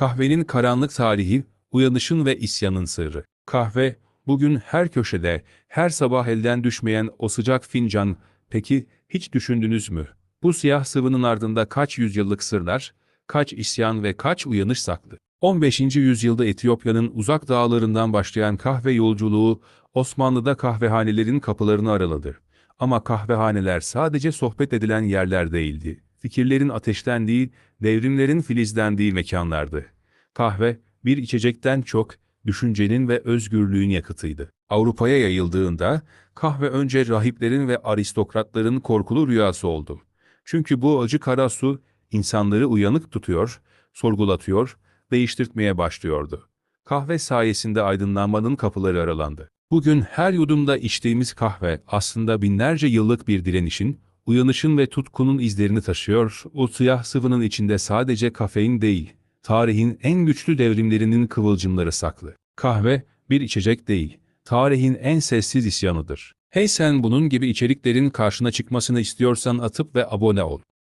Kahvenin karanlık tarihi, uyanışın ve isyanın sırrı. Kahve, bugün her köşede, her sabah elden düşmeyen o sıcak fincan. Peki, hiç düşündünüz mü? Bu siyah sıvının ardında kaç yüzyıllık sırlar, kaç isyan ve kaç uyanış saklı? 15. yüzyılda Etiyopya'nın uzak dağlarından başlayan kahve yolculuğu, Osmanlı'da kahvehanelerin kapılarını araladı. Ama kahvehaneler sadece sohbet edilen yerler değildi. Fikirlerin ateşlendiği, devrimlerin filizlendiği mekanlardı. Kahve, bir içecekten çok, düşüncenin ve özgürlüğün yakıtıydı. Avrupa'ya yayıldığında, kahve önce rahiplerin ve aristokratların korkulu rüyası oldu. Çünkü bu acı kara su, insanları uyanık tutuyor, sorgulatıyor, değiştirtmeye başlıyordu. Kahve sayesinde aydınlanmanın kapıları aralandı. Bugün her yudumda içtiğimiz kahve aslında binlerce yıllık bir direnişin, uyanışın ve tutkunun izlerini taşıyor. O siyah sıvının içinde sadece kafein değil, tarihin en güçlü devrimlerinin kıvılcımları saklı. Kahve, bir içecek değil, tarihin en sessiz isyanıdır. Hey sen bunun gibi içeriklerin karşına çıkmasını istiyorsan atıp ve abone ol.